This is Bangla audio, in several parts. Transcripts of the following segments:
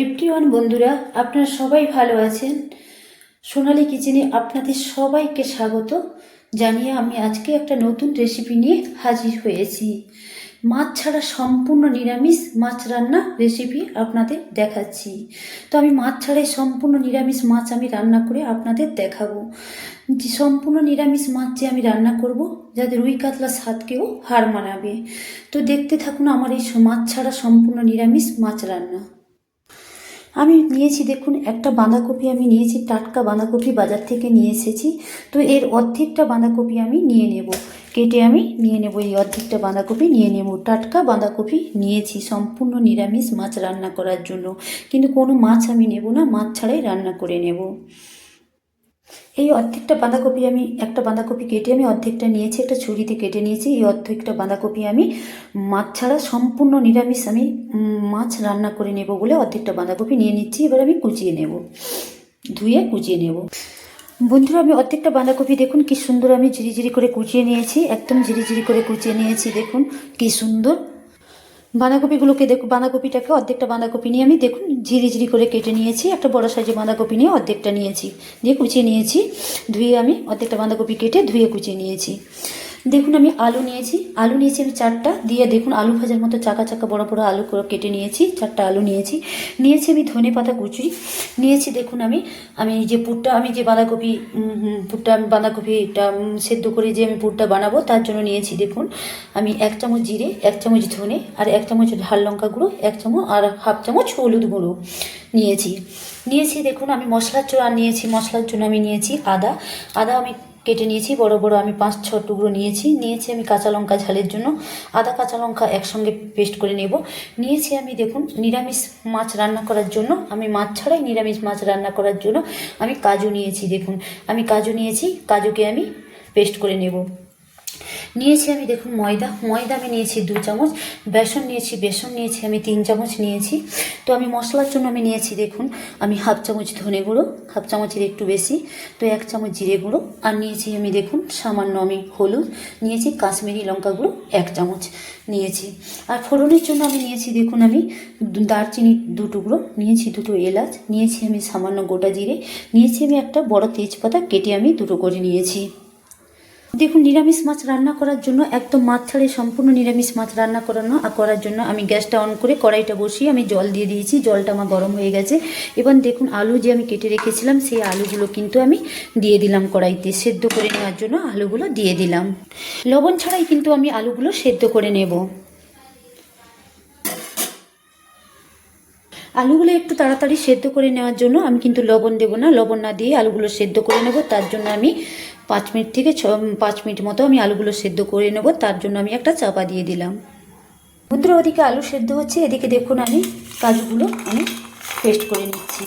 এভরিওয়ান বন্ধুরা, আপনারা সবাই ভালো আছেন? সোনালি কিচেনে আপনাদের সবাইকে স্বাগত। জানিয়ে আমি আজকে একটা নতুন রেসিপি নিয়ে হাজির হয়েছি। মাছ ছাড়া সম্পূর্ণ নিরামিষ মাছ রান্না রেসিপি আপনাদের দেখাচ্ছি। তো আমি মাছ ছাড়াই সম্পূর্ণ নিরামিষ মাছ আমি রান্না করে আপনাদের দেখাবো। যে সম্পূর্ণ নিরামিষ মাছ যে আমি রান্না করব যাতে রুই কাতলা স্বাদকেও হার মানাবে। তো দেখতে থাকুন আমার এই মাছ ছাড়া সম্পূর্ণ নিরামিষ মাছ রান্না। আমি নিয়েছি, দেখুন, একটা বাঁধাকপি আমি নিয়েছি, টাটকা বাঁধাকপি বাজার থেকে নিয়ে এসেছি। তো এর অর্ধেকটা বাঁধাকপি আমি নিয়ে নেব। কেটে আমি নিয়ে নেব, এই অর্ধেকটা বাঁধাকপি নিয়ে নেব। টাটকা বাঁধাকপি নিয়েছি সম্পূর্ণ নিরামিষ মাছ রান্না করার জন্য। কিন্তু কোনো মাছ আমি নেব না, মাছ ছাড়াই রান্না করে নেব। এই অর্ধেকটা বাঁধাকপি আমি, একটা বাঁধাকপি কেটে আমি অর্ধেকটা নিয়েছি, একটা ছুরিতে কেটে নিয়েছি, এই অর্ধেকটা বাঁধাকপি আমি মাছ ছাড়া সম্পূর্ণ নিরামিষ আমি মাছ রান্না করে নেব বলে অর্ধেকটা বাঁধাকপি নিয়ে নিচ্ছি, এবার আমি কুচিয়ে নেব, ধুয়ে কুচিয়ে নেব। বন্ধুরা, আমি অর্ধেকটা বাঁধাকপি দেখুন কি সুন্দর আমি ঝিরিঝিরি করে কুচিয়ে নিয়েছি, একদম ঝিরিঝিরি করে কুচিয়ে নিয়েছি, দেখুন কি সুন্দর। বাঁধাকপিগুলোকে দেখুন, বাঁধাকপিটাকে অর্ধেকটা বাঁধাকপি নিয়ে আমি দেখুন ঝিরিঝিরি করে কেটে নিয়েছি, একটা বড় সাইজের বাঁধাকপি নিয়ে অর্ধেকটা নিয়েছি। দিয়ে কুচিয়ে নিয়েছি, ধুয়ে আমি অর্ধেকটা বাঁধাকপি কেটে ধুয়ে কুচিয়ে নিয়েছি। দেখুন আমি আলু নিয়েছি আলু নিয়েছি আমি চারটা, দিয়ে দেখুন আলু ভাজার মতো চাকা চাকা বড় বড় আলু কেটে নিয়েছি, চারটা আলু নিয়েছি। নিয়েছি আমি ধনে পাতা কুচি, নিয়েছি দেখুন আমি আমি যে পুরটা, আমি যে বাঁধাকপি পুরটা আমি বাঁধাকপিটা সেদ্ধ করে যে আমি পুরটা বানাবো, তার জন্য নিয়েছি দেখুন, আমি এক চামচ জিরে, এক চামচ ধনে আর এক চামচ ঝাল লঙ্কা গুঁড়ো, এক চামচ আর হাফ চামচ হলুদ গুঁড়ো নিয়েছি। নিয়েছি দেখুন আমি মশলার জন্য আর নিয়েছি, মশলার জন্য আমি নিয়েছি আদা আদা আমি কেটে নিয়েছি, বড় বড় আমি পাঁচ, ছ টুকরো নিয়েছি। নিয়েছি আমি কাঁচা লঙ্কা ঝালের জন্য। আদা, কাঁচা লঙ্কা একসঙ্গে পেস্ট করে নেব। নিয়েছি আমি দেখুন নিরামিষ মাছ রান্না করার জন্য। আমি মাছ ছাড়াই নিরামিষ মাছ রান্না করার জন্য আমি কাজু নিয়েছি, দেখুন। আমি কাজু নিয়েছি, কাজুকে আমি পেস্ট করে নেব। নিয়েছি আমি, দেখুন, ময়দা ময়দা আমি নিয়েছি দু চামচ, বেসন নিয়েছি বেসন নিয়েছি আমি তিন চামচ নিয়েছি। তো আমি মশলার জন্য আমি নিয়েছি, দেখুন, আমি হাফ চামচ ধনে গুঁড়ো, হাফ চামচের একটু বেশি, তো এক চামচ জিরে গুঁড়ো, আর নিয়েছি আমি, দেখুন, সামান্য আমি হলুদ, নিয়েছি কাশ্মীরি লঙ্কা গুঁড়ো, এক চামচ নিয়েছি। আর ফোড়নের জন্য আমি নিয়েছি, দেখুন, আমি দারচিনি দু টুকরো, নিয়েছি দুটো এলাচ, নিয়েছি আমি সামান্য গোটা জিরে, নিয়েছি আমি একটা বড় তেজপাতা কেটে আমি দুটো করে নিয়েছি। দেখুন, নিরামিষ মাছ রান্না করার জন্য একদম মাছ ছাড়ে সম্পূর্ণ নিরামিষ মাছ রান্না করানো করার জন্য আমি গ্যাসটা অন করে কড়াইটা বসিয়ে আমি জল দিয়ে দিয়েছি। জলটা আমার গরম হয়ে গেছে। এবার দেখুন, আলু যে আমি কেটে রেখেছিলাম, সেই আলুগুলো কিন্তু আমি দিয়ে দিলাম কড়াইতে সেদ্ধ করে নেওয়ার জন্য আলুগুলো দিয়ে দিলাম। লবণ ছাড়াই কিন্তু আমি আলুগুলো সেদ্ধ করে নেব। আলুগুলো একটু তাড়াতাড়ি সেদ্ধ করে নেওয়ার জন্য আমি কিন্তু লবণ দেবো না। লবণ না দিয়ে আলুগুলো সেদ্ধ করে নেব। তার জন্য আমি পাঁচ মিনিট থেকে ছ পাঁচ মিনিট মতো আমি আলুগুলো সেদ্ধ করে নেব। তার জন্য আমি একটা চাপা দিয়ে দিলাম। বন্ধুরা ওদিকে আলু সেদ্ধ হচ্ছে, এদিকে দেখুন আমি কাজুগুলো আমি পেস্ট করে নিচ্ছি।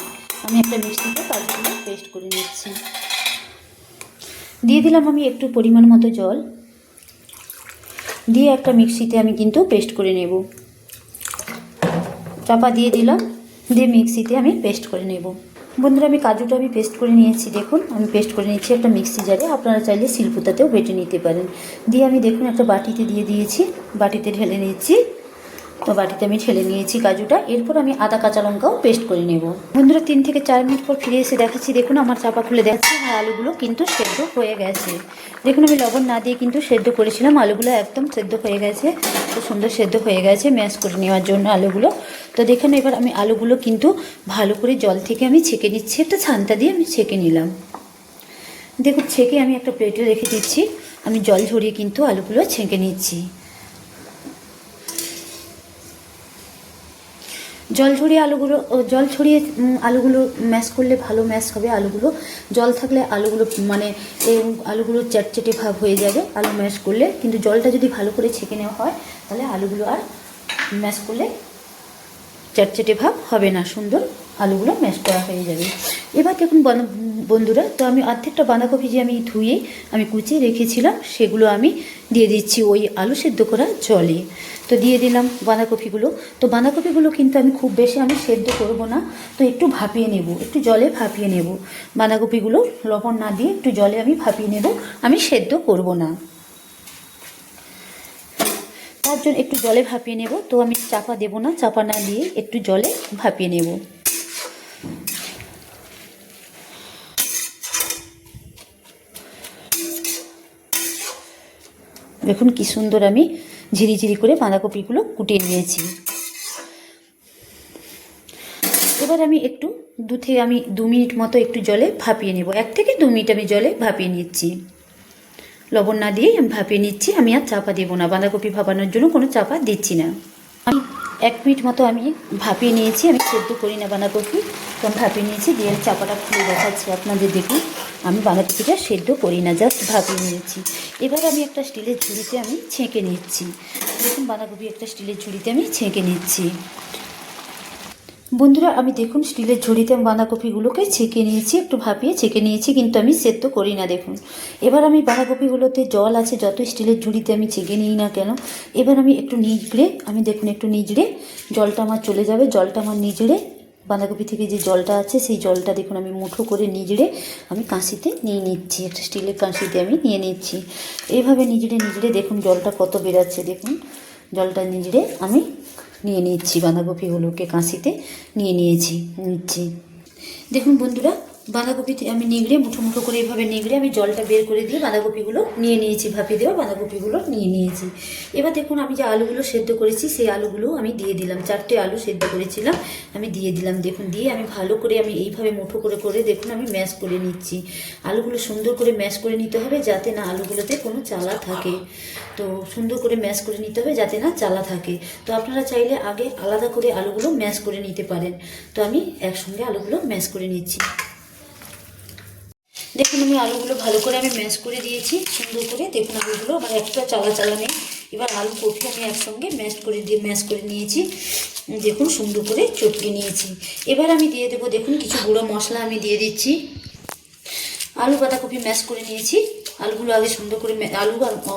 আমি একটা মিক্সিতে কাজুগুলো পেস্ট করে নিচ্ছি। দিয়ে দিলাম আমি একটু পরিমাণ মতো জল। দিয়ে একটা মিক্সিতে আমি কিন্তু পেস্ট করে নেব। চাপা দিয়ে দিলাম, দিয়ে মিক্সিতে আমি পেস্ট করে নেব। বন্ধুরা, আমি কাজুটা আমি পেস্ট করে নিয়েছি, দেখুন। আমি পেস্ট করে নিয়েছি একটা মিক্সি জারে আপনারা চাইলে শিল্পতাতেও বেটে নিতে পারেন। দিয়ে আমি দেখুন একটা বাটিতে দিয়ে দিয়েছি। বাটিতে ঢেলে নিচ্ছি। তো বাটিতে আমি ঢেলে নিয়েছি কাজুটা। এরপর আমি আদা, কাঁচা লঙ্কাও পেস্ট করে নেব। বন্ধুরা, তিন থেকে চার মিনিট পর ফিরে এসে দেখাচ্ছি। দেখুন, আমার চাপা খুলে দেখাচ্ছি আমার আলুগুলো কিন্তু সেদ্ধ হয়ে গেছে। দেখুন, আমি লবণ না দিয়ে কিন্তু সেদ্ধ করেছিলাম। আলুগুলো একদম সেদ্ধ হয়ে গেছে। খুব সুন্দর সেদ্ধ হয়ে গেছে ম্যাশ করে নেওয়ার জন্য আলুগুলো। তো দেখুন, এবার আমি আলুগুলো কিন্তু ভালো করে জল থেকে আমি ছেঁকে নিচ্ছি। একটা ছানটা দিয়ে আমি ছেঁকে নিলাম। দেখুন, ছেঁকে আমি একটা প্লেটে রেখে দিচ্ছি। আমি জল ঝরিয়ে কিন্তু আলুগুলো ছেঁকে নিচ্ছি। জল ছড়িয়ে আলুগুলো জল ছড়িয়ে আলুগুলো ম্যাশ করলে ভালো ম্যাশ হবে। আলুগুলো, জল থাকলে আলুগুলো মানে আলুগুলো চ্যাটচেটে ভাব হয়ে যাবে। আলু ম্যাশ করলে, কিন্তু জলটা যদি ভালো করে ছেঁকে নেওয়া হয়, তাহলে আলুগুলো আর ম্যাশ করলে চ্যাটচেটে ভাব হবে না, সুন্দর। আলুগুলো ম্যাশ করা হয়ে যাবে। এবার দেখুন বন্ধুরা, তো আমি অর্ধেকটা বাঁধাকপি যে আমি ধুয়ে আমি কুচিয়ে রেখেছিলাম, সেগুলো আমি দিয়ে দিচ্ছি ওই আলু সেদ্ধ করা জলে। তো দিয়ে দিলাম বাঁধাকপিগুলো। তো বাঁধাকপিগুলো কিন্তু আমি খুব বেশি আমি সেদ্ধ করব না, তো একটু ভাপিয়ে নেব, একটু জলে ভাপিয়ে নেব। বাঁধাকপিগুলো লবণ না দিয়ে একটু জলে আমি ভাপিয়ে নেব, আমি সেদ্ধ করব না। তার জন্য একটু জলে ভাপিয়ে নেব, তো আমি চাপা দেব না, চাপা না দিয়ে একটু জলে ভাপিয়ে নেব। দেখুন কি সুন্দর আমি ঝিরিঝিরি করে বাঁধাকপিগুলো কুটিয়ে নিয়েছি। এবার আমি একটু দু থেকে আমি দু মিনিট মতো একটু জলে ভাপিয়ে নেব। এক থেকে দু মিনিট আমি জলে ভাপিয়ে নিচ্ছি। লবণ না দিয়েই আমি ভাপিয়ে নিচ্ছি। আমি আর চাপা দেবো না। বাঁধাকপি ভাপানোর জন্য কোনো চাপা দিচ্ছি না। আমি এক মিনিট মতো আমি ভাপিয়ে নিয়েছি, আমি সেদ্ধ করি না বাঁধাকপি। তখন ভাপিয়ে নিয়েছি, দিয়ে চাপাটা খুলে দেখাচ্ছি আপনাদের দেখুন। আমি বাঁধাকপিটা সেদ্ধ করি না জাস্ট ভাপিয়ে নিয়েছি। এবার আমি একটা স্টিলের ঝুড়িতে আমি ছেঁকে নিচ্ছি। দেখুন বাঁধাকপি একটা স্টিলের ঝুড়িতে আমি ছেঁকে নিচ্ছি। বন্ধুরা, আমি দেখুন, স্টিলের ঝুড়িতে বাঁধাকপিগুলোকে ছেঁকে নিয়েছি, একটু ভাপিয়ে ছেঁকে নিয়েছি, কিন্তু আমি সেদ্ধ করি না, দেখুন। এবার আমি বাঁধাকপিগুলোতে জল আছে যত স্টিলের ঝুড়িতে আমি ছেঁকে নিই না কেন, এবার আমি একটু নিজড়ে আমি দেখুন, একটু নিজড়ে জলটা আমার চলে যাবে, জলটা আমার নিজড়ে বাঁধাকপি থেকে যে জলটা আছে, সেই জলটা দেখুন, আমি মুঠো করে নিজড়ে আমি কাঁশিতে নিয়ে নিচ্ছি, একটা স্টিলের কাঁশিতে আমি নিয়ে নিচ্ছি। এইভাবে নিজড়ে নিজড়ে দেখুন, জলটা কত বেরাচ্ছে দেখুন, জলটা নিজড়ে আমি নিয়ে নিচ্ছি বাঁধাকপিগুলোকে কাঁচিতে নিয়ে নিয়েছি নিচ্ছি। দেখুন বন্ধুরা বাঁধাকপিতে আমি নিগড়ে মুঠো মুঠো করে এইভাবে নিগড়ে আমি জলটা বের করে দিয়ে বাঁধাকপিগুলো নিয়ে নিয়েছি, ভাপে দেওয়া বাঁধাকপিগুলো নিয়ে নিয়েছি। এবার দেখুন আমি যে আলুগুলো সেদ্ধ করেছি, সেই আলুগুলো আমি দিয়ে দিলাম। চারটে আলু সেদ্ধ করেছিলাম, আমি দিয়ে দিলাম। দেখুন, দিয়ে আমি ভালো করে আমি এইভাবে মুঠো করে করে দেখুন আমি ম্যাশ করে নিচ্ছি। আলুগুলো সুন্দর করে ম্যাশ করে নিতে হবে যাতে না আলুগুলোতে কোনো চালা থাকে। তো সুন্দর করে ম্যাশ করে নিতে হবে যাতে না চালা থাকে। তো আপনারা চাইলে আগে আলাদা করে আলুগুলো ম্যাশ করে নিতে পারেন। তো আমি একসঙ্গে আলুগুলো ম্যাশ করে নিচ্ছি। দেখুন, আমি আলুগুলো ভালো করে আমি ম্যাশ করে দিয়েছি, সুন্দর করে। দেখুন, আলুগুলো আমার একটা চালা চালা নেই। এবার আলু কপি আমি একসঙ্গে ম্যাশ করে দিয়ে, ম্যাশ করে নিয়েছি। দেখুন, সুন্দর করে চটকে নিয়েছি। এবার আমি দিয়ে দেবো, দেখুন, কিছু গুঁড়ো মশলা আমি দিয়ে দিচ্ছি। আলু বাঁধাকপি ম্যাশ করে নিয়েছি। আলুগুলো আগে সুন্দর করে আলু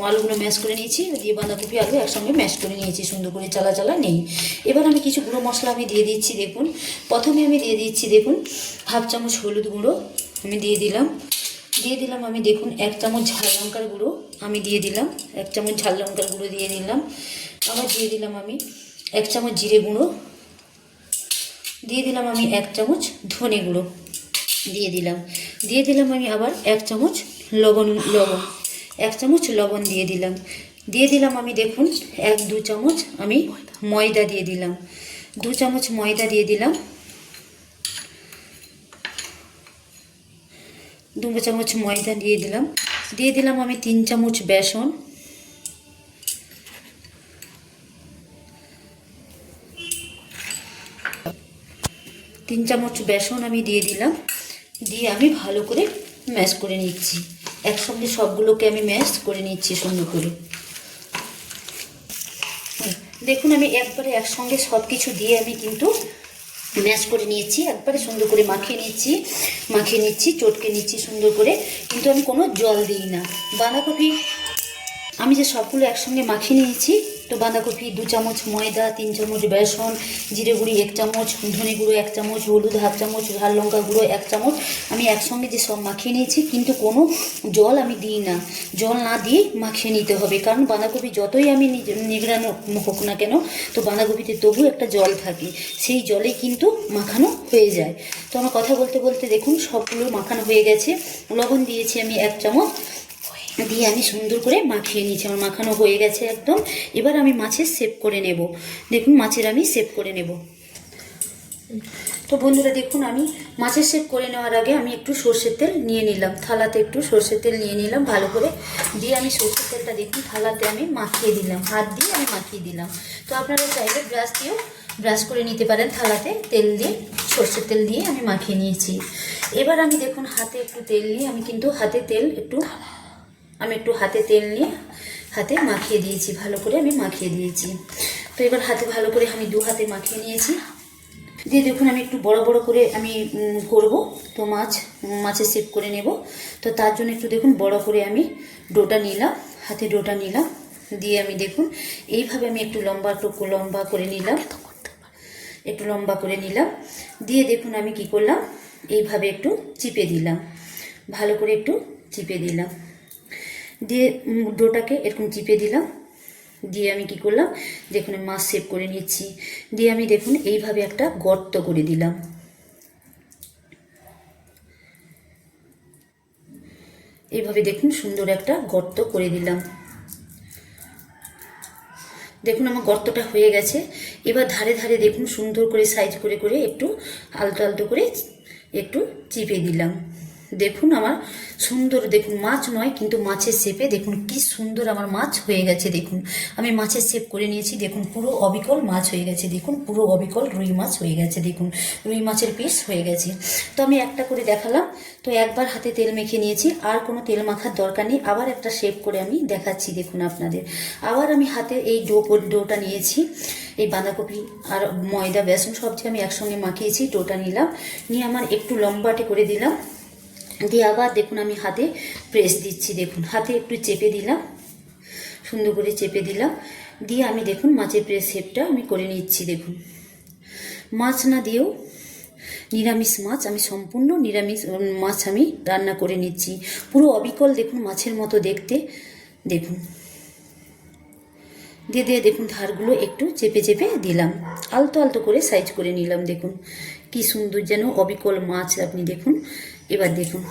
আলুগুলো ম্যাশ করে নিয়েছি। দিয়ে বাঁধাকপি আলু একসঙ্গে ম্যাশ করে নিয়েছি, সুন্দর করে চালা চালা নেই। এবার আমি কিছু গুঁড়ো মশলা আমি দিয়ে দিচ্ছি, দেখুন। প্রথমে আমি দিয়ে দিচ্ছি, দেখুন, হাফ চামচ হলুদ গুঁড়ো। আমি দিয়ে দিলাম। দিয়ে দিলাম আমি দেখুন এক চামচ ঝাল লঙ্কার গুঁড়ো আমি দিয়ে দিলাম। এক চামচ ঝাল লঙ্কার গুঁড়ো দিয়ে দিলাম আবার দিয়ে দিলাম আমি এক চামচ জিরে গুঁড়ো। দিয়ে দিলাম আমি এক চামচ ধনে গুঁড়ো দিয়ে দিলাম। দিয়ে দিলাম আমি আবার এক চামচ লবণ লবণ, এক চামচ লবণ দিয়ে দিলাম। দিয়ে দিলাম আমি দেখুন এক দু চামচ আমি ময়দা দিয়ে দিলাম। দু চামচ ময়দা দিয়ে দিলাম। দু চামচ ময়দা দিয়ে দিলাম। দিয়ে দিলাম আমি তিন চামচ বেসন। তিন চামচ বেসন আমি দিয়ে দিলাম। দিয়ে আমি ভালো করে ম্যাশ করে নিচ্ছি। একসঙ্গে সবগুলোকে আমি ম্যাশ করে নিচ্ছি সুন্দর করে। দেখুন আমি একবারে একসঙ্গে সব কিছু দিয়ে আমি কিন্তু ম্যাশ করে নিয়েছি, একবারে সুন্দর করে মাখিয়ে নিচ্ছি মাখিয়ে নিচ্ছি, চটকে নিচ্ছি সুন্দর করে। কিন্তু আমি কোনো জল দিই না। বাঁধাকপি আমি যে সবগুলো একসঙ্গে মাখিয়ে নিয়েছি তো বাঁধাকপি, দু চামচ ময়দা, তিন চামচ বেসন, জিরে গুঁড়ি এক চামচ, ধনে গুঁড়ো এক চামচ, হলুদ হাফ চামচ ঝাল লঙ্কা গুঁড়ো এক চামচ। আমি একসঙ্গে যে সব মাখিয়ে নিয়েছি, কিন্তু কোনো জল আমি দিই না। জল না দিয়ে মাখিয়ে নিতে হবে, কারণ বাঁধাকপি যতই আমি নিগড়ানো হোক না কেন, তো বাঁধাকপিতে তবু একটা জল থাকে। সেই জলে কিন্তু মাখানো হয়ে যায়। তো আমার কথা বলতে বলতে দেখুন, সবগুলো মাখানো হয়ে গেছে। লবণ দিয়েছি আমি এক চামচ। দিয়ে আমি সুন্দর করে মাখিয়ে নিয়েছি। আমার মাখানো হয়ে গেছে একদম। এবার আমি মাছের সেভ করে নেব। দেখুন, মাছের আমি সেভ করে নেব। তো বন্ধুরা, দেখুন, আমি মাছের সেভ করে নেওয়ার আগে আমি একটু সর্ষের তেল নিয়ে নিলাম। থালাতে একটু সর্ষের তেল নিয়ে নিলাম ভালো করে। দিয়ে আমি সর্ষের তেলটা দেখুন, থালাতে আমি মাখিয়ে দিলাম। হাত দিয়ে আমি মাখিয়ে দিলাম। তো আপনারা চাইলে ব্রাশ দিয়েও ব্রাশ করে নিতে পারেন। থালাতে তেল দিয়ে, সর্ষের তেল দিয়ে আমি মাখিয়ে নিয়েছি। এবার আমি দেখুন, হাতে একটু তেল নিয়ে আমি কিন্তু হাতে তেল একটু আমি একটু হাতে তেল নিয়ে হাতে মাখিয়ে দিয়েছি ভালো করে আমি মাখিয়ে দিয়েছি। তো এবার হাতে ভালো করে আমি দু হাতে মাখিয়ে নিয়েছি। দিয়ে দেখুন আমি একটু বড় বড় করে আমি করব। তো মাছ মাছের সেপ করে নেব। তো তার জন্য একটু দেখুন বড় করে আমি ডোটা নিলাম হাতে ডোটা নিলাম। দিয়ে আমি দেখুন এইভাবে আমি একটু লম্বা টুকু লম্বা করে নিলাম। একটু লম্বা করে নিলাম। দিয়ে দেখুন আমি কি করলাম এইভাবে একটু চিপে দিলাম। ভালো করে একটু চিপে দিলাম। দিয়ে ডোটাকে এরকম চিপে দিলাম। দিয়ে আমি কি করলাম, দেখুন আমি মাছ সেভ করে নিচ্ছি। দিয়ে আমি দেখুন এইভাবে একটা গর্ত করে দিলাম। এইভাবে দেখুন সুন্দর একটা গর্ত করে দিলাম। দেখুন আমার গর্তটা হয়ে গেছে। এবার ধারে ধারে দেখুন সুন্দর করে সাইজ করে করে একটু আলতো আলতো করে একটু চিপে দিলাম। দেখুন আমার সুন্দর, দেখুন মাছ নয়, কিন্তু মাছের শেপে দেখুন কি সুন্দর আমার মাছ হয়ে গেছে, দেখুন। আমি মাছের শেপ করে নিয়েছি, দেখুন পুরো অবিকল মাছ হয়ে গেছে, দেখুন পুরো অবিকল রুই মাছ হয়ে গেছে, দেখুন। রুই মাছের পিস হয়ে গেছে। তো আমি একটা করে দেখালাম, তো একবার হাতে তেল মেখে নিয়েছি, আর কোনো তেল মাখার দরকার নেই, আবার একটা শেপ করে আমি দেখাচ্ছি, দেখুন আপনাদের। আবার আমি হাতে এই ডো, ডোটা নিয়েছি, এই বাঁধাকপি আর ময়দা, বেসন সবজি আমি একসঙ্গে মাখিয়েছি, ডোটা নিলাম। নিয়ে আমার একটু লম্বাটে করে দিলাম। দিয়ে আবার দেখুন আমি হাতে প্রেস দিচ্ছি, দেখুন। হাতে একটু চেপে দিলাম, সুন্দর করে চেপে দিলাম। দিয়ে আমি দেখুন মাছের প্রেস শেপটা আমি করে নিচ্ছি, দেখুন। মাছ না দিয়েও নিরামিষ মাছ, আমি সম্পূর্ণ নিরামিষ মাছ আমি রান্না করে নিচ্ছি। পুরো অবিকল দেখুন মাছের মতো দেখতে, দেখুন। দিয়ে দিয়ে দেখুন ধারগুলো একটু চেপে চেপে দিলাম। আলতো আলতো করে সাইজ করে নিলাম, দেখুন। কি সুন্দর যেন অবিকল মাছ আপনি দেখুন। এবার দেখুন,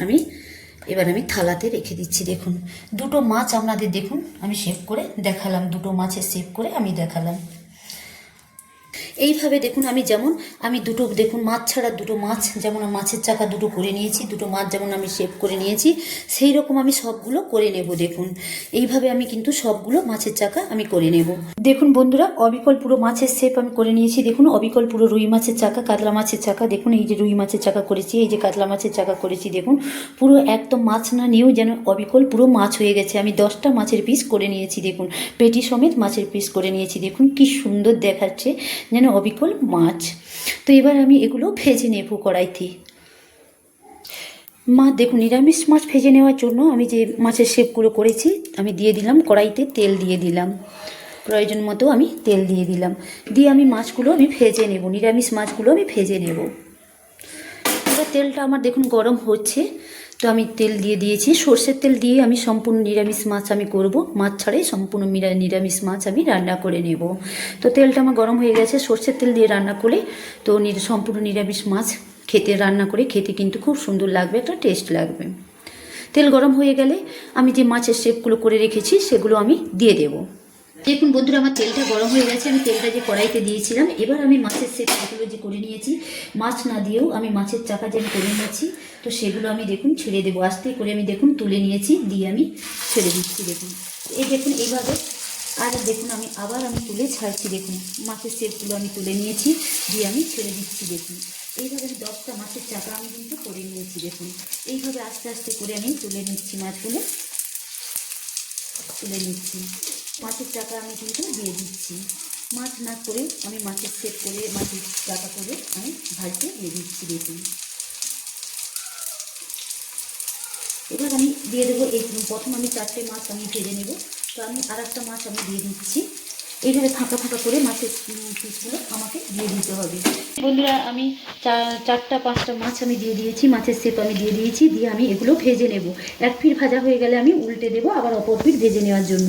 আমি, এবার আমি থালাতে রেখে দিচ্ছি, দেখুন। দুটো মাছ আপনাদের দেখুন, আমি শেভ করে দেখালাম, দুটো মাছের শেভ করে আমি দেখালাম। এইভাবে দেখুন আমি যেমন, আমি দুটো দেখুন মাছ ছাড়া দুটো মাছ, যেমন মাছের চাকা দুটো করে নিয়েছি, দুটো মাছ যেমন আমি শেপ করে নিয়েছি, সেই রকম আমি সবগুলো করে নেব দেখুন। এইভাবে আমি কিন্তু সবগুলো মাছের চাকা আমি করে নেব। দেখুন বন্ধুরা, অবিকল পুরো মাছের শেপ আমি করে নিয়েছি। দেখুন অবিকল পুরো রুই মাছের চাকা, কাতলা মাছের চাকা, দেখুন এই যে রুই মাছের চাকা করেছি, এই যে কাতলা মাছের চাকা করেছি, দেখুন। পুরো একদম মাছ না নিয়েও যেন অবিকল পুরো মাছ হয়ে গেছে। আমি দশটা মাছের পিস করে নিয়েছি, দেখুন। পেটি সমেত মাছের পিস করে নিয়েছি, দেখুন কি সুন্দর দেখাচ্ছে। যেন অবিকল মাছ। তো এবার আমি এগুলো ভেজে নেব কড়াইতে। মা, দেখুন, নিরামিষ মাছ ভেজে নেওয়ার জন্য আমি যে মাছের শেপগুলো করেছি, আমি দিয়ে দিলাম কড়াইতে তেল দিয়ে দিলাম। প্রয়োজন মতো আমি তেল দিয়ে দিলাম। দিয়ে আমি মাছগুলো আমি ভেজে নেব, নিরামিষ মাছগুলো আমি ভেজে নেব। এবার তেলটা আমার, দেখুন, গরম হচ্ছে। তো আমি তেল দিয়ে দিয়েছি। সর্ষের তেল দিয়ে আমি সম্পূর্ণ নিরামিষ মাছ আমি করব। মাছ ছাড়াই সম্পূর্ণ নিরামিষ মাছ আমি রান্না করে নেব। তো তেলটা আমার গরম হয়ে গেছে। সর্ষের তেল দিয়ে রান্না করে তো সম্পূর্ণ নিরামিষ মাছ খেতে, রান্না করে খেতে কিন্তু খুব সুন্দর লাগবে, একটা টেস্ট লাগবে। তেল গরম হয়ে গেলে আমি যে মাছের শেপগুলো করে রেখেছি, সেগুলো আমি দিয়ে দেবো। দেখুন বন্ধুরা, আমার তেলটা গরম হয়ে গেছে। আমি তেলটা যে কড়াইতে দিয়েছিলাম, এবার আমি মাছের সেটগুলো যে করে নিয়েছি, মাছ না দিয়েও আমি মাছের চাকা যে আমি করে নিয়েছি তো সেগুলো আমি দেখুন ছেড়ে দেবো। আস্তে করে আমি দেখুন তুলে নিয়েছি, দিয়ে আমি ছেড়ে দিচ্ছি দেখুন। এই দেখুন, এইভাবে আর দেখুন আমি আবার আমি তুলে ছাড়ছি দেখুন। মাছের সেপগুলো আমি তুলে নিয়েছি, দিয়ে আমি ছেড়ে দিচ্ছি দেখুন। এইভাবে আমি দশটা মাছের চাকা আমি কিন্তু করে নিয়েছি দেখুন। এইভাবে আস্তে আস্তে করে আমি তুলে নিচ্ছি মাছগুলো। তুলে নিচ্ছি। মাছের টাকা আমি কিন্তু দিয়ে দিচ্ছি। মাছ না করে আমি মাছের সেপ করে, মাছের টাকা করে আমি ভাজতে দিয়ে দিচ্ছি দেখুন। এবার আমি দিয়ে দেবো এই প্রথম আমি চারটে মাছ আমি ভেজে নেব। তো আমি আর একটা মাছ আমি দিয়ে দিচ্ছি। এইভাবে ফাঁকা ফাঁকা করে মাছের পিসগুলো আমাকে দিয়ে দিতে হবে। বন্ধুরা, আমি চারটা, পাঁচটা মাছ আমি দিয়ে দিয়েছি, মাছের সেপ আমি দিয়ে দিয়েছি, দিয়ে আমি এগুলো ভেজে নেব। এক ফির ভাজা হয়ে গেলে আমি উল্টে দেবো আবার অপর ফির ভেজে নেওয়ার জন্য।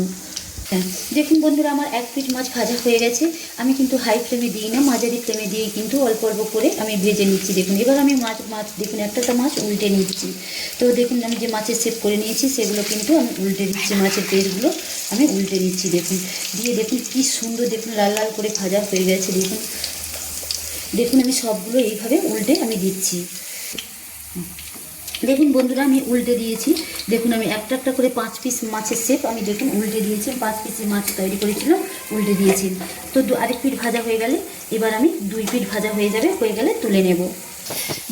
দেখুন। বন্ধুরা, আমার এক পিট মাছ ভাজা হয়ে গেছে। আমি কিন্তু হাই ফ্লেমে দিই না, মাঝারি ফ্লেমে দিয়ে কিন্তু অল্প অল্প করে আমি ভেজে নিচ্ছি। দেখুন, এবার আমি মাছ মাছ, দেখুন, একটা মাছ উল্টে নিচ্ছি। তো দেখুন, আমি যে মাছের সেপ করে নিয়েছি, সেগুলো কিন্তু আমি উল্টে দিচ্ছি, মাছের পেটগুলো আমি উল্টে নিচ্ছি। দেখুন, দিয়ে দেখুন কি সুন্দর, দেখুন, লাল লাল করে ভাজা হয়ে গেছে। দেখুন দেখুন, আমি সবগুলো এইভাবে উল্টে আমি দিচ্ছি। দেখুন বন্ধুরা, আমি উল্টে দিয়েছি। দেখুন, আমি একটা একটা করে পাঁচ পিস মাছের শেপ আমি দেখুন উল্টে দিয়েছি, পাঁচ পিসের মাছ তৈরি করেছিলাম, উল্টে দিয়েছি। তো আরেক পিঠ ভাজা হয়ে গেলে, এবার আমি দুই পিঠ ভাজা হয়ে যাবে, হয়ে গেলে তুলে নেব।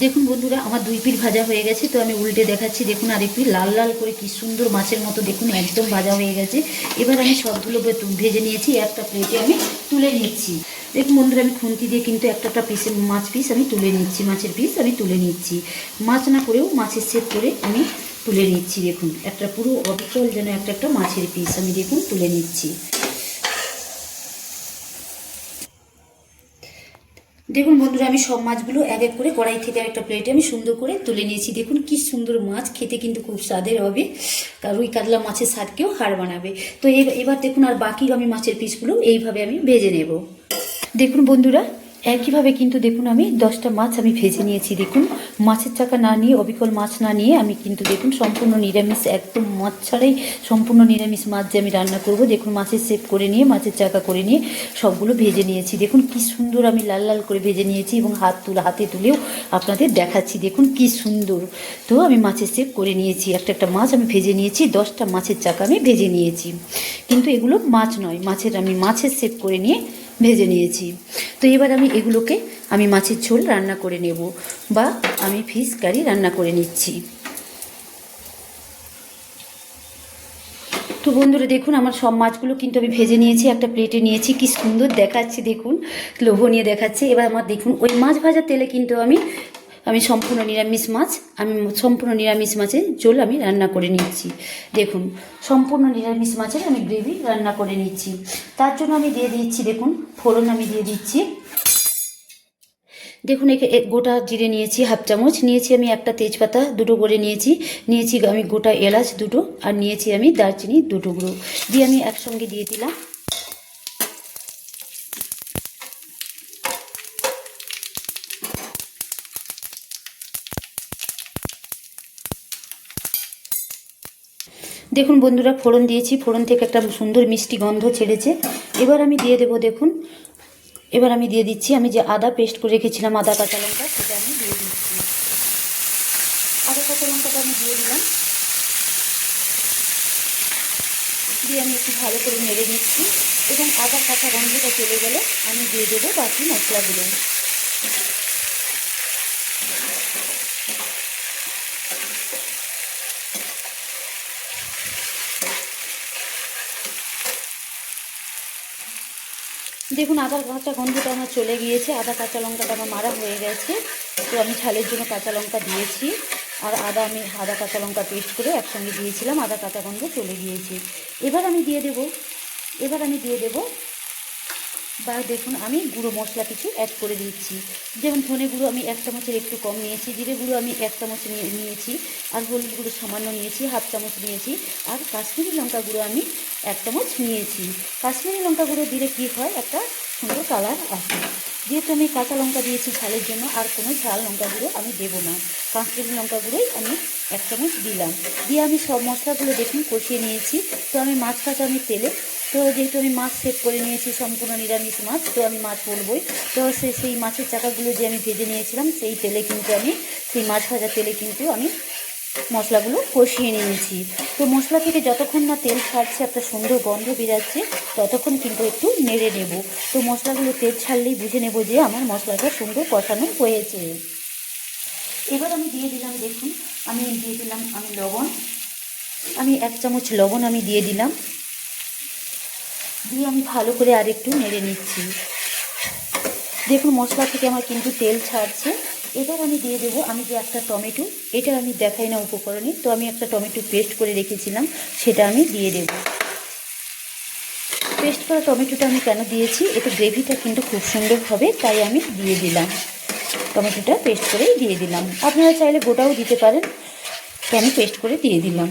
দেখুন বন্ধুরা, আমার দুই পিঠ ভাজা হয়ে গেছে, তো আমি উল্টে দেখাচ্ছি, দেখুন আরেক পিঠ লাল লাল করে কি সুন্দর মাছের মতো, দেখুন একদম ভাজা হয়ে গেছে। এবার আমি সবগুলো ভেজে নিয়েছি, একটা প্লেটে আমি তুলে নিচ্ছি। দেখুন বন্ধুরা আমি খুন্তি দিয়ে কিন্তু একটা একটা পিসের মাছ পিস আমি তুলে নিচ্ছি, মাছের পিস আমি তুলে নিচ্ছি। মাছ না করেও মাছের সেট করে আমি তুলে নিচ্ছি, দেখুন। একটা পুরো অবিকল যেন একটা একটা মাছের পিস আমি দেখুন তুলে নিচ্ছি। দেখুন বন্ধুরা, আমি সব মাছগুলো এক এক করে কড়াই থেকে একটা প্লেটে আমি সুন্দর করে তুলে নিয়েছি। দেখুন কি সুন্দর মাছ, খেতে কিন্তু খুব স্বাদের হবে। আর রুই কাতলা মাছের স্বাদকেও হার বানাবে তো এবার দেখুন আর বাকি আমি মাছের পিসগুলো এইভাবে আমি ভেজে নেব। দেখুন বন্ধুরা, একইভাবে কিন্তু দেখুন আমি দশটা মাছ আমি ভেজে নিয়েছি। দেখুন, মাছের চাকা না নিয়ে, অবিকল মাছ না নিয়ে আমি কিন্তু দেখুন সম্পূর্ণ নিরামিষ, একদম মাছ ছাড়াই সম্পূর্ণ নিরামিষ মাছ যে আমি রান্না করব। দেখুন, মাছের সেপ করে নিয়ে, মাছের চাকা করে নিয়ে সবগুলো ভেজে নিয়েছি। দেখুন, কি সুন্দর আমি লাল লাল করে ভেজে নিয়েছি এবং হাত তুলে, হাতে তুলেও আপনাদের দেখাচ্ছি। দেখুন, কি সুন্দর। তো আমি মাছের সেপ করে নিয়েছি। একটা একটা মাছ আমি ভেজে নিয়েছি, দশটা মাছের চাকা আমি ভেজে নিয়েছি। কিন্তু এগুলো মাছ নয়, মাছের, আমি মাছের সেপ করে নিয়ে ভেজে নিয়েছি। তো এবার আমি এগুলোকে আমি মাছের ঝোল রান্না করে নেব বা আমি ফিশ কারি রান্না করে নিচ্ছি। তো বন্ধুরা, দেখুন আমার সব মাছগুলো কিন্তু আমি ভেজে নিয়েছি, একটা প্লেটে নিয়েছি। কি সুন্দর দেখাচ্ছে, দেখুন, লোভনীয় দেখাচ্ছে। এবার আমার দেখুন, ওই মাছ ভাজার তেলে কিন্তু আমি আমি সম্পূর্ণ নিরামিষ মাছ, আমি সম্পূর্ণ নিরামিষ মাছের ঝোল আমি রান্না করে নিচ্ছি। দেখুন, সম্পূর্ণ নিরামিষ মাছের আমি গ্রেভি রান্না করে নিচ্ছি। তার জন্য আমি দিয়ে দিচ্ছি, দেখুন, ফোড়ন আমি দিয়ে দিচ্ছি। দেখুন, একে গোটা জিরে নিয়েছি, হাফ চামচ। নিয়েছি আমি একটা তেজপাতা, দুটো করে নিয়েছি। নিয়েছি আমি গোটা এলাচ দুটো, আর নিয়েছি আমি দারচিনি দুটো গুঁড়ো। দিয়ে আমি একসঙ্গে দিয়ে দিলাম। দেখুন বন্ধুরা, ফোড়ন দিয়েছি। ফোড়ন থেকে একটা সুন্দর মিষ্টি গন্ধ ছেড়েছে। এবার আমি দিয়ে দেবো, দেখুন। এবার আমি দিয়ে দিচ্ছি, আমি যে আদা পেস্ট করে রেখেছিলাম, আদা, কাঁচা লঙ্কা, সেটা আমি দিয়ে দিচ্ছি। আদা, কাঁচা লঙ্কাটা আমি দিয়ে দিলাম। দিয়ে আমি একটু ভালো করে নেড়ে নিচ্ছি। এবং আদা, কাঁচা গন্ধটা চলে গেলে আমি দিয়ে দেবো বাকি মশলাগুলো। দেখুন আদা কাঁচা গন্ধটা আমার চলে গিয়েছে। আদা, কাঁচা লঙ্কাটা আমার মারা হয়ে গেছে। তো আমি ঝালের জন্য কাঁচা লঙ্কা দিয়েছি। আর আদা, আমি আদা, কাঁচা লঙ্কা পেস্ট করে একসঙ্গে দিয়েছিলাম। আদা, কাঁচা গন্ধ চলে গিয়েছে। এবার আমি দিয়ে দেব। এবার আমি দিয়ে দেব বা দেখুন, আমি গুঁড়ো মশলা কিছু অ্যাড করে দিচ্ছি যেমন ধনে গুঁড়ো আমি এক চামচের একটু কম নিয়েছি, জিরে গুঁড়ো আমি এক চামচ নিয়ে, নিয়েছি, আর হলুদ গুঁড়ো সামান্য নিয়েছি, হাফ চামচ নিয়েছি, আর কাশ্মীরি লঙ্কা গুঁড়ো আমি এক চামচ নিয়েছি। কাশ্মীরি লঙ্কা গুঁড়ো দিলে কী হয়? একটা সুন্দর কালার আসে যেহেতু আমি কাঁচা লঙ্কা দিয়েছি ঝালের জন্য, আর কোনো ঝাল লঙ্কা গুঁড়ো আমি দেবো না। কাশ্মীরি লঙ্কা গুঁড়োই আমি এক চামচ দিলাম। দিয়ে আমি সব মশলাগুলো দেখুন কষিয়ে নিয়েছি। তো আমি মাছ কাটা আমি তেলে। তো যেহেতু আমি মাছ সেট করে নিয়েছি, সম্পূর্ণ নিরামিষ মাছ, তো আমি মাছ বলবই। তো সে, সেই মাছের চাকাগুলো যে আমি ভেজে নিয়েছিলাম, সেই তেলে কিন্তু আমি, সেই মাছ ভাজা তেলে কিন্তু আমি মশলাগুলো কষিয়ে নিয়েছি তো মশলা থেকে যতক্ষণ না তেল ছাড়ছে, একটা সুন্দর গন্ধ বেরাচ্ছে, ততক্ষণ কিন্তু একটু নেড়ে নেব। তো মশলাগুলো তেল ছাড়লেই বুঝে নেব যে আমার মশলাটা সুন্দর কষানো হয়েছে। এবার আমি দিয়ে দিলাম, দেখুন, আমি দিয়ে দিলাম, আমি লবণ। আমি এক চামচ লবণ আমি দিয়ে দিলাম। দিয়ে আমি ভালো করে আরেকটু নেড়ে নিচ্ছি। দেখুন, মশলা থেকে আমার কিন্তু তেল ছাড়ছে। এবার আমি দিয়ে দেবো, আমি যে একটা টমেটো, এটা আমি দেখাই না উপকরণে, তো আমি একটা টমেটো পেস্ট করে রেখেছিলাম, সেটা আমি দিয়ে দেবো। পেস্ট করা টমেটোটা আমি কেন দিয়েছি, এতে গ্রেভিটা কিন্তু খুব সুন্দর হবে, তাই আমি দিয়ে দিলাম। টমেটোটা পেস্ট করেই দিয়ে দিলাম। আপনারা চাইলে গোটাও দিতে পারেন আমি পেস্ট করে দিয়ে দিলাম।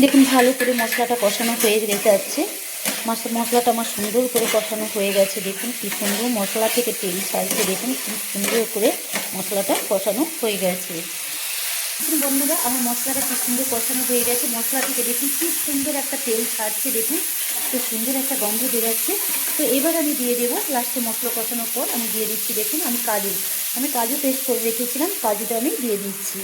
দেখুন, ভালো করে মশলাটা কষানো হয়ে যাচ্ছে। মশলাটা আমার সুন্দর করে কষানো হয়ে গেছে। দেখুন কি সুন্দর মশলা থেকে তেল ছাড়ছে। দেখুন কি সুন্দর করে মশলাটা কষানো হয়ে গেছে। দেখুন বন্ধুরা, আমার মশলাটা কি সুন্দর কষানো হয়ে গেছে। মশলা থেকে দেখুন কি সুন্দর একটা তেল ছাড়ছে। দেখুন খুব সুন্দর একটা গন্ধ বেরাচ্ছে তো এবার আমি দিয়ে দেবো লাস্টে মশলা কষানোর পর আমি দিয়ে দিচ্ছি, দেখুন আমি কাজু। আমি কাজু পেস্ট করে রেখেছিলাম, কাজুটা আমি দিয়ে দিচ্ছি।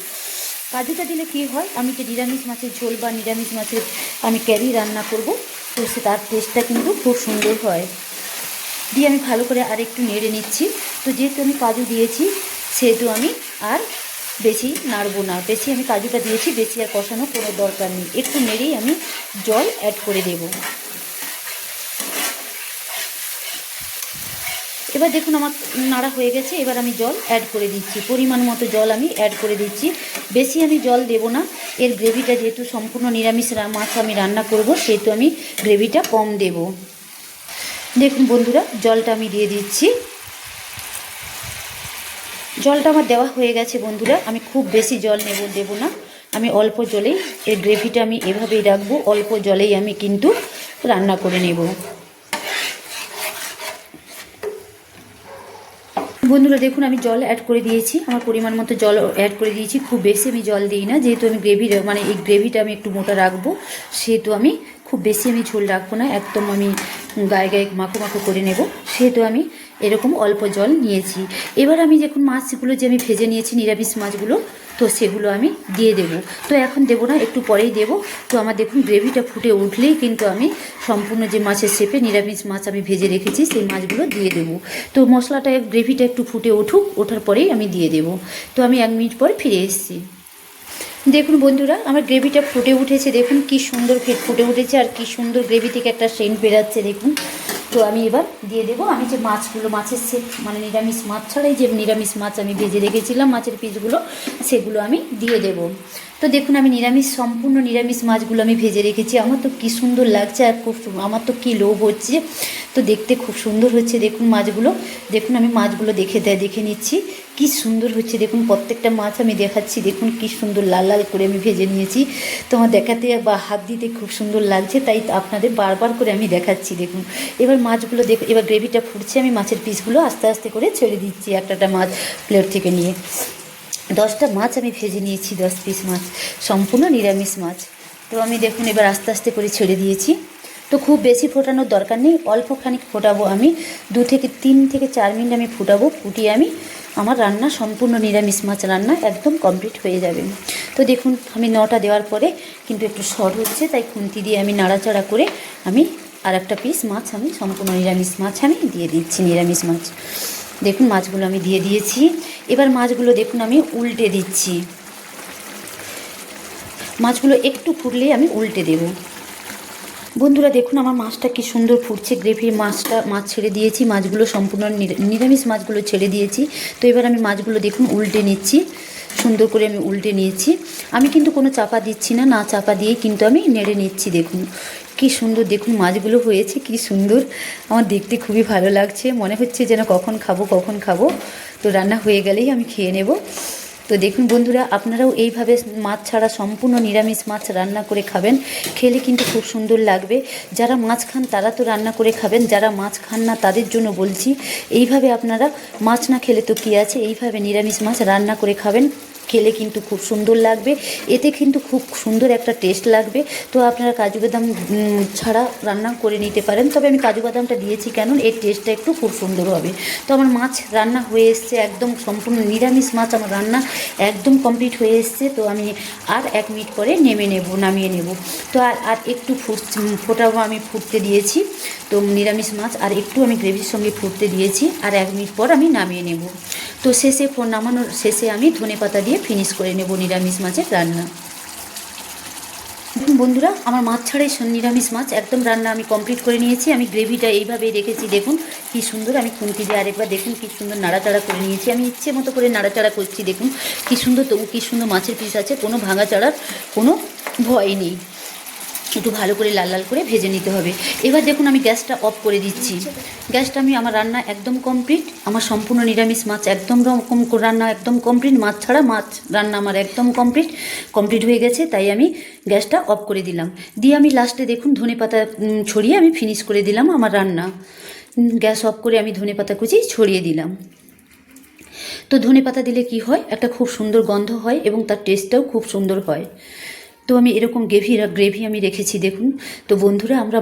কাজুটা দিলে কী হয়? আমি যে নিরামিষ মাছের ঝোল বা নিরামিষ মাছের আমি ক্যারি রান্না করব তো সে তার টেস্টটা কিন্তু খুব সুন্দর হয়। দিয়ে আমি ভালো করে আর একটু নেড়ে নিচ্ছি। তো যেহেতু আমি কাজু দিয়েছি, সেহেতু আমি আর বেশি নাড়বো না। বেশি আমি কাজুটা দিয়েছি, বেশি আর কষানো কোনো দরকার নেই। একটু নেড়েই আমি জল অ্যাড করে দেব। এবার দেখুন আমার নাড়া হয়ে গেছে, এবার আমি জল অ্যাড করে দিচ্ছি। পরিমাণ মতো জল আমি অ্যাড করে দিচ্ছি। বেশি আমি জল দেব না। এর গ্রেভিটা যেহেতু সম্পূর্ণ নিরামিষ মাছ আমি রান্না করব, সেহেতু আমি গ্রেভিটা কম দেব। দেখুন বন্ধুরা, জলটা আমি দিয়ে দিচ্ছি। জলটা আমার দেওয়া হয়ে গেছে বন্ধুরা, আমি খুব বেশি জল নেব, দেব না। আমি অল্প জলেই এর গ্রেভিটা আমি এভাবেই রাখব, অল্প জলেই আমি কিন্তু রান্না করে নেব। বন্ধুরা, দেখুন, আমি জল অ্যাড করে দিয়েছি। আমার পরিমাণ মতো জল অ্যাড করে দিয়েছি। খুব বেশি আমি জল দিই না। যেহেতু আমি গ্রেভি মানে এই গ্রেভিটা আমি একটু মোটা রাখব, সেহেতু আমি খুব বেশি আমি ঝোল রাখব না। একদম আমি গায়ে গায়ে মাখো মাখো করে নেব। সেহেতু আমি এরকম অল্প জল নিয়েছি। এবার আমি যখন মাছগুলো যে আমি ভেজে নিয়েছি, নিরামিষ মাছগুলো তো সেগুলো আমি দিয়ে দেব। তো এখন দেবো না, একটু পরেই দেব। তো আমার দেখুন গ্রেভিটা ফুটে উঠলেই কিন্তু আমি সম্পূর্ণ যে মাছের শেপে নিরামিষ মাছ আমি ভেজে রেখেছি, সেই মাছগুলো দিয়ে দেব। তো মশলাটা, গ্রেভিটা একটু ফুটে উঠুক, ওঠার পরেই আমি দিয়ে দেব। তো আমি এক মিনিট পরে ফিরে এসেছি। দেখুন বন্ধুরা, আমার গ্রেভিটা ফুটে উঠেছে। দেখুন কি সুন্দর ফুটে উঠেছে আর কি সুন্দর গ্রেভি থেকে একটা সেন্ট বেরাচ্ছে, দেখুন। তো আমি এবার দিয়ে দেবো। আমি যে মাছগুলো, মাছের সেট মানে নিরামিষ মাছ ছাড়াই যে নিরামিষ মাছ আমি ভেজে রেখেছিলাম, মাছের পিসগুলো, সেগুলো আমি দিয়ে দেব। তো দেখুন, আমি নিরামিষ, সম্পূর্ণ নিরামিষ মাছগুলো আমি ভেজে রেখেছি। আমার তো কি সুন্দর লাগছে আর খুব আমার তো কি লোভ হচ্ছে। তো দেখতে খুব সুন্দর হচ্ছে দেখুন মাছগুলো। দেখুন, আমি মাছগুলো দেখে দেয় দেখে নিচ্ছি। কি সুন্দর হচ্ছে দেখুন, প্রত্যেকটা মাছ আমি দেখাচ্ছি। দেখুন, কি সুন্দর লাল লাল করে আমি ভেজে নিয়েছি। তো আমার দেখাতে বা হাত দিতে খুব সুন্দর লাগছে, তাই আপনাদের বারবার করে আমি দেখাচ্ছি দেখুন। এবার মাছগুলো দেখ এবার গ্রেভিটা ফুটছে, আমি মাছের পিসগুলো আস্তে আস্তে করে ছেড়ে দিচ্ছি একটা একটা মাছ প্লেট থেকে নিয়ে। দশটা মাছ আমি ভেজে নিয়েছি, দশ পিস মাছ, সম্পূর্ণ নিরামিষ মাছ। তো আমি দেখুন এবার আস্তে আস্তে করে ছেড়ে দিয়েছি। তো খুব বেশি ফোটানোর দরকার নেই, অল্প খানিক ফোটাবো আমি। দু থেকে তিন থেকে চার মিনিট আমি ফুটাবো, ফুটিয়ে আমি আমার রান্না সম্পূর্ণ নিরামিষ মাছ রান্না একদম কমপ্লিট হয়ে যাবে। তো দেখুন আমি নটা দেওয়ার পরে কিন্তু একটু শর্ট হচ্ছে, তাই খুন্তি দিয়ে আমি নাড়াচাড়া করে আমি আর একটা পিস মাছ আমি সম্পূর্ণ নিরামিষ মাছ আমি দিয়ে দিচ্ছি, নিরামিষ মাছ। দেখুন মাছগুলো আমি দিয়ে দিয়েছি। এবার মাছগুলো দেখুন আমি উল্টে দিচ্ছি। মাছগুলো একটু ফুটলেই আমি উল্টে দেব। বন্ধুরা, দেখুন আমার মাছটা কি সুন্দর ফুটছে। গ্রেভির মাছটা, মাছ ছেড়ে দিয়েছি। মাছগুলো সম্পূর্ণ নিরামিষ মাছগুলো ছেড়ে দিয়েছি। তো এবার আমি মাছগুলো দেখুন উল্টে নিচ্ছি। সুন্দর করে আমি উল্টে নিয়েছি। আমি কিন্তু কোনো চাপা দিচ্ছি না না চাপা দিয়ে কিন্তু আমি নেড়ে নিচ্ছি। দেখুন, কি সুন্দর, দেখুন মাছগুলো হয়েছে, কি সুন্দর। আমার দেখতে খুবই ভালো লাগছে। মনে হচ্ছে যেন কখন খাব কখন খাব। তো রান্না হয়ে গেলেই আমি খেয়ে নেব। তো দেখুন বন্ধুরা, আপনারাও এইভাবে মাছ ছাড়া, সম্পূর্ণ নিরামিষ মাছ রান্না করে খাবেন। খেলে কিন্তু খুব সুন্দর লাগবে। যারা মাছ খান, তারা তো রান্না করে খাবেন। যারা মাছ খান না, তাদের জন্য বলছি, এইভাবে আপনারা মাছ না খেলে তো কী আছে? এইভাবে নিরামিষ মাছ রান্না করে খাবেন। খেলে কিন্তু খুব সুন্দর লাগবে। এতে কিন্তু খুব সুন্দর একটা টেস্ট লাগবে। তো আপনারা কাজু বাদাম ছাড়া রান্না করে নিতে পারেন। তবে আমি কাজু বাদামটা দিয়েছি কেন? এর টেস্টটা একটু খুব সুন্দর হবে। তো আমার মাছ রান্না হয়ে এসছে একদম সম্পূর্ণ নিরামিষ মাছ। আমার রান্না একদম কমপ্লিট হয়ে এসছে। তো আমি আর এক মিনিট পরে নেমে নেব, নামিয়ে নেব। তো আর আর একটু ফুট ফোটাবো আমি ফুটতে দিয়েছি। তো নিরামিষ মাছ, আর একটু আমি গ্রেভির সঙ্গে ফুটতে দিয়েছি। আর এক মিনিট পর আমি নামিয়ে নেব। তো শেষে নামানোর শেষে আমি ধনে পাতা দিয়ে ফিনিশ করে নেব নিরামিষ মাছের রান্না। দেখুন বন্ধুরা, আমার মাছ ছাড়াই নিরামিষ মাছ একদম রান্না আমি কমপ্লিট করে নিয়েছি। আমি গ্রেভিটা এইভাবেই রেখেছি, দেখুন কি সুন্দর। আমি খুন্তি দিয়ে আরেকবার দেখুন কি সুন্দর নাড়াচাড়া করে নিয়েছি। আমি ইচ্ছে মতো করে নাড়াচাড়া করছি, দেখুন কি সুন্দর। তবু কি সুন্দর মাছের পিস আছে, কোনো ভাঙাচাড়ার কোনো ভয় নেই। একটু ভালো করে লাল লাল করে ভেজে নিতে হবে। এবার দেখুন আমি গ্যাসটা অফ করে দিচ্ছি। গ্যাসটা আমি আমার রান্না একদম কমপ্লিট আমার সম্পূর্ণ নিরামিষ মাছ একদম রকম রান্না একদম কমপ্লিট মাছ ছাড়া মাছ রান্না আমার একদম কমপ্লিট কমপ্লিট হয়ে গেছে, তাই আমি গ্যাসটা অফ করে দিলাম। দিয়ে আমি লাস্টে দেখুন ধনে পাতা ছড়িয়ে আমি ফিনিশ করে দিলাম আমার রান্না। গ্যাস অফ করে আমি ধনে পাতা কুচি ছড়িয়ে দিলাম। তো ধনে পাতা দিলে কি হয়? একটা খুব সুন্দর গন্ধ হয় এবং তার টেস্টটাও খুব সুন্দর হয়। তো আমি এরকম গ্রেভি গ্রেভি আমি রেখেছি, দেখুন। তো বন্ধুরা, আমরা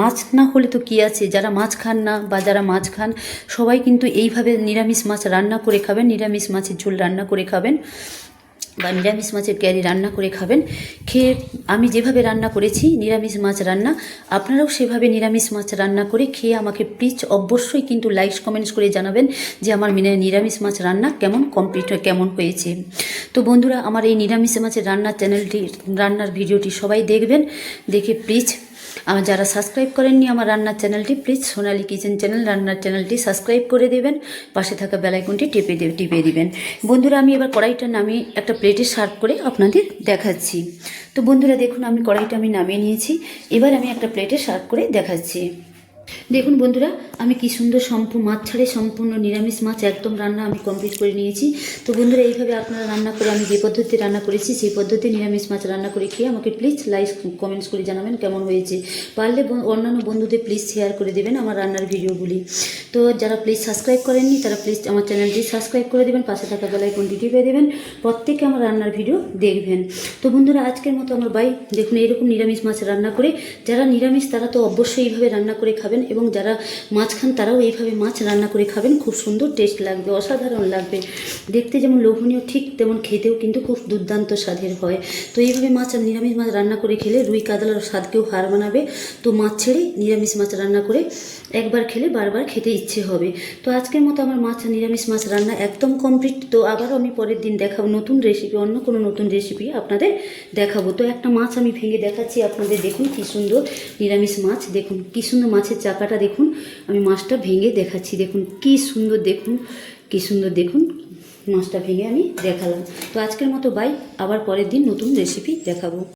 মাছ না হলে তো কী আছে? যারা মাছ খান না বা যারা মাছ খান, সবাই কিন্তু এইভাবে নিরামিষ মাছ রান্না করে খাবেন, নিরামিষ মাছের ঝোল রান্না করে খাবেন। বা নিরামিষ মাছের ক্যারি রান্না করে খাবেন, খেয়ে আমি যেভাবে রান্না করেছি, নিরামিষ মাছ রান্না, আপনারাও সেভাবে নিরামিষ মাছ রান্না করে খেয়ে আমাকে প্লিজ অবশ্যই কিন্তু লাইকস কমেন্টস করে জানাবেন যে আমার মিনে নিরামিষ মাছ রান্না কেমন কমপ্লিট কেমন হয়েছে। তো বন্ধুরা, আমার এই নিরামিষ মাছের রান্নার চ্যানেলটি রান্নার ভিডিওটি সবাই দেখবেন, দেখে প্লিজ আমার যারা সাবস্ক্রাইব করেননি, আমার রান্নার চ্যানেলটি প্লিজ সোনালি কিচেন চ্যানেল রান্নার চ্যানেলটি সাবস্ক্রাইব করে দেবেন। পাশে থাকা বেলাইকনটি টিপে দেবে টিপে দেবেন। বন্ধুরা, আমি এবার কড়াইটা নামিয়ে একটা প্লেটে সার্ভ করে আপনাদের দেখাচ্ছি। তো বন্ধুরা, দেখুন, আমি কড়াইটা আমি নামিয়ে নিয়েছি। এবার আমি একটা প্লেটে সার্ভ করে দেখাচ্ছি। দেখুন বন্ধুরা, আমি কি সুন্দর সম্পূর্ণ মাছ ছাড়ে সম্পূর্ণ নিরামিষ মাছ একদম রান্না আমি কমপ্লিট করে নিয়েছি। তো বন্ধুরা, এইভাবে আপনারা রান্না করে, আমি যে পদ্ধতিতে রান্না করেছি, সেই পদ্ধতি নিরামিষ মাছ রান্না করে খেয়ে আমাকে প্লিজ লাইক কমেন্টস করে জানাবেন কেমন হয়েছে। পারলে অন্যান্য বন্ধুদের প্লিজ শেয়ার করে দেবেন আমার রান্নার ভিডিওগুলি। তো যারা প্লিজ সাবস্ক্রাইব করেননি, তারা প্লিজ আমার চ্যানেলটি সাবস্ক্রাইব করে দেবেন, পাশে থাকা বেলায় বেলাইকনটি টিপে দেবেন, প্রত্যেকে আমার রান্নার ভিডিও দেখবেন। তো বন্ধুরা, আজকের মতো আমার বাই দেখুন এরকম নিরামিষ মাছ রান্না করে, যারা নিরামিষ তারা তো অবশ্যই এইভাবে রান্না করে খাবেন এবং যারা মাছ খান তারাও এইভাবে মাছ রান্না করে খাবেন। খুব সুন্দর টেস্ট লাগবে, অসাধারণ লাগবে। দেখতে যেমন লোভনীয়, ঠিক তেমন খেতেও কিন্তু খুব দুর্দান্ত স্বাদের হয়। তো এইভাবে মাছ নিরামিষ মাছ রান্না করে খেলে রুই, কাতলার স্বাদকেও হার মানাবে। তো মাছ ছেড়ে নিরামিষ মাছ রান্না করে একবার খেলে বারবার খেতে ইচ্ছে হবে। তো আজকের মতো আমার মাছ নিরামিষ মাছ রান্না একদম কমপ্লিট তো আবারও আমি পরের দিন দেখাবো নতুন রেসিপি অন্য কোনো নতুন রেসিপি আপনাদের দেখাবো। তো একটা মাছ আমি ভেঙে দেখাচ্ছি আপনাদের, দেখুন কি সুন্দর নিরামিষ মাছ, দেখুন কি সুন্দর মাছের চাকাটা দেখুন, আমি মাছটা ভেঙে দেখাচ্ছি, দেখুন কি সুন্দর, দেখুন, কি সুন্দর, দেখুন, মাছটা ভেঙে আমি দেখালাম। তো আজকের মতো বাই আবার পরের দিন নতুন রেসিপি দেখাবো।